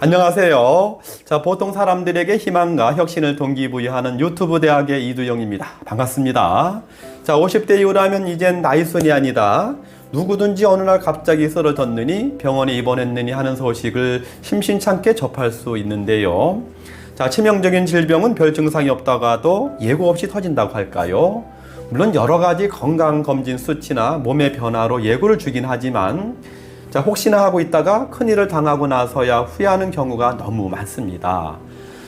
안녕하세요. 자, 보통 사람들에게 희망과 혁신을 동기부여하는 유튜브 대학의 이두영입니다. 반갑습니다. 자, 50대 이후라면 이젠 나이순이 아니다. 누구든지 어느 날 갑자기 쓰러졌느니 병원에 입원했느니 하는 소식을 심심찮게 접할 수 있는데요. 자, 치명적인 질병은 별 증상이 없다가도 예고 없이 터진다고 할까요? 물론 여러 가지 건강검진 수치나 몸의 변화로 예고를 주긴 하지만 자, 혹시나 하고 있다가 큰일을 당하고 나서야 후회하는 경우가 너무 많습니다.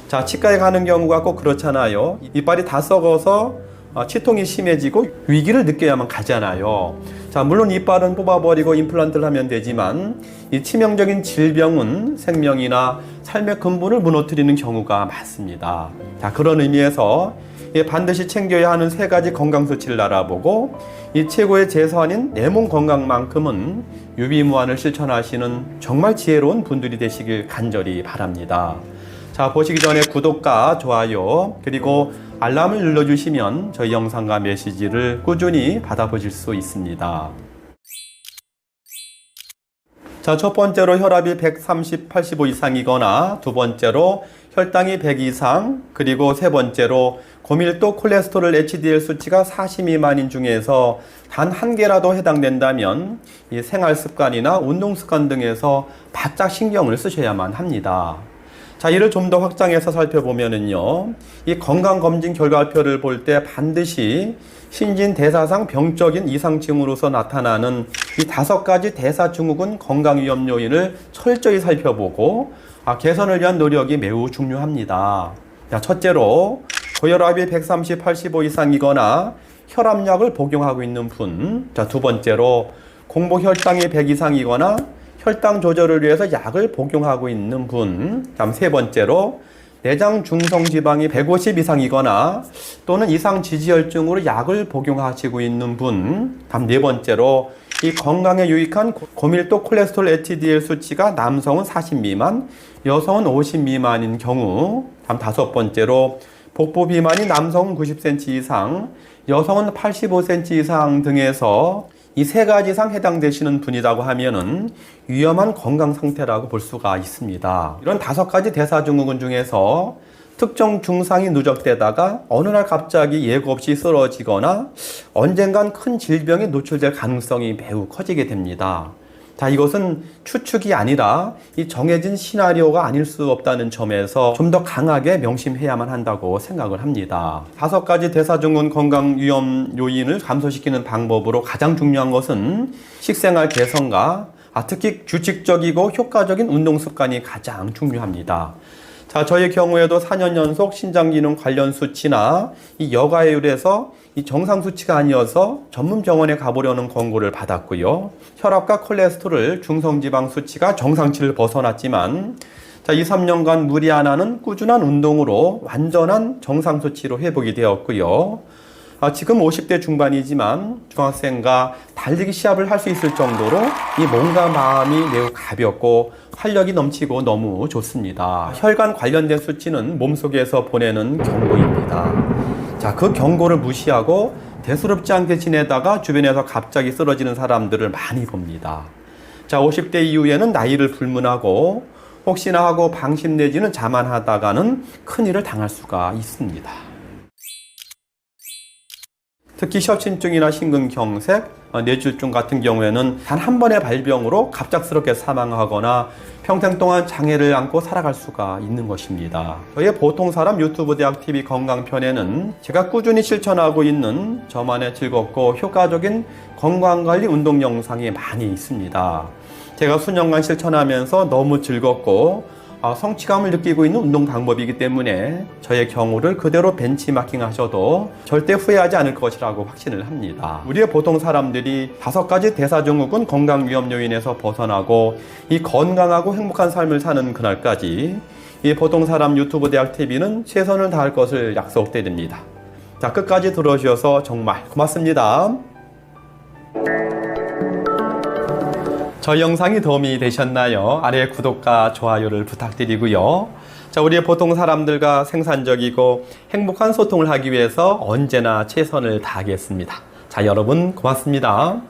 자, 치과에 가는 경우가 꼭 그렇잖아요. 이빨이 다 썩어서 어, 치통이 심해지고 위기를 느껴야만 가잖아요. 자, 물론 이빨은 뽑아버리고 임플란트를 하면 되지만 이 치명적인 질병은 생명이나 삶의 근본을 무너뜨리는 경우가 많습니다. 자, 그런 의미에서 예, 반드시 챙겨야 하는 세 가지 건강 수치를 알아보고 이 최고의 재산인 내 몸 건강만큼은 유비무환을 실천하시는 정말 지혜로운 분들이 되시길 간절히 바랍니다. 자, 보시기 전에 구독과 좋아요, 그리고 알람을 눌러주시면 저희 영상과 메시지를 꾸준히 받아보실 수 있습니다. 자, 첫 번째로 혈압이 130, 85 이상이거나 두 번째로 혈당이 100 이상, 그리고 세 번째로 고밀도 콜레스테롤 HDL 수치가 40 미만인 중에서 단 한 개라도 해당된다면 이 생활 습관이나 운동 습관 등에서 바짝 신경을 쓰셔야만 합니다. 자, 이를 좀 더 확장해서 살펴보면은요, 이 건강검진 결과표를 볼 때 반드시 신진 대사상 병적인 이상증으로서 나타나는 이 다섯 가지 대사 증후군 건강 위험 요인을 철저히 살펴보고 아, 개선을 위한 노력이 매우 중요합니다. 자, 첫째로 고혈압이 130, 85 이상이거나 혈압약을 복용하고 있는 분. 자, 두 번째로 공복 혈당이 100 이상이거나 혈당 조절을 위해서 약을 복용하고 있는 분. 다음 세 번째로 내장 중성 지방이 150 이상이거나 또는 이상 지지혈증으로 약을 복용하시고 있는 분. 다음 네 번째로 이 건강에 유익한 고- 고밀도 콜레스테롤 HDL 수치가 남성은 40 미만, 여성은 50 미만인 경우. 다음 다섯 번째로 복부 비만이 남성은 90cm 이상, 여성은 85cm 이상 등에서 이 세 가지 이상 해당되시는 분이라고 하면은 위험한 건강 상태라고 볼 수가 있습니다. 이런 다섯 가지 대사증후군 중에서 특정 증상이 누적되다가 어느 날 갑자기 예고 없이 쓰러지거나 언젠간 큰 질병에 노출될 가능성이 매우 커지게 됩니다. 자, 이것은 추측이 아니라 이 정해진 시나리오가 아닐 수 없다는 점에서 좀 더 강하게 명심해야만 한다고 생각을 합니다. 다섯 가지 대사증후군 건강 위험 요인을 감소시키는 방법으로 가장 중요한 것은 식생활 개선과 아, 특히 규칙적이고 효과적인 운동 습관이 가장 중요합니다. 자, 저의 경우에도 4년 연속 신장 기능 관련 수치나 이 여가율에서 이 정상 수치가 아니어서 전문 병원에 가보려는 권고를 받았고요. 혈압과 콜레스테롤, 중성지방 수치가 정상치를 벗어났지만 자, 2, 3년간 무리 안 하는 꾸준한 운동으로 완전한 정상 수치로 회복이 되었고요. 아, 지금 50대 중반이지만 중학생과 달리기 시합을 할 수 있을 정도로 이 몸과 마음이 매우 가볍고 활력이 넘치고 너무 좋습니다. 혈관 관련된 수치는 몸속에서 보내는 경고입니다. 자, 그 경고를 무시하고 대수롭지 않게 지내다가 주변에서 갑자기 쓰러지는 사람들을 많이 봅니다. 자, 50대 이후에는 나이를 불문하고 혹시나 하고 방심 내지는 자만하다가는 큰일을 당할 수가 있습니다. 특히 협심증이나 심근경색, 어, 뇌출중 같은 경우에는 단 한 번의 발병으로 갑작스럽게 사망하거나 평생 동안 장애를 안고 살아갈 수가 있는 것입니다. 저희 보통 사람 유튜브 대학 TV 건강편에는 제가 꾸준히 실천하고 있는 저만의 즐겁고 효과적인 건강관리 운동 영상이 많이 있습니다. 제가 수년간 실천하면서 너무 즐겁고 아, 성취감을 느끼고 있는 운동 방법이기 때문에 저의 경우를 그대로 벤치마킹 하셔도 절대 후회하지 않을 것이라고 확신을 합니다. 우리의 보통 사람들이 다섯 가지 대사증후군 건강 위험 요인에서 벗어나고 이 건강하고 행복한 삶을 사는 그날까지 이 보통 사람 유튜브 대학 TV는 최선을 다할 것을 약속드립니다. 자, 끝까지 들어주셔서 정말 고맙습니다. 저희 영상이 도움이 되셨나요? 아래 구독과 좋아요를 부탁드리고요. 자, 우리의 보통 사람들과 생산적이고 행복한 소통을 하기 위해서 언제나 최선을 다하겠습니다. 자, 여러분 고맙습니다.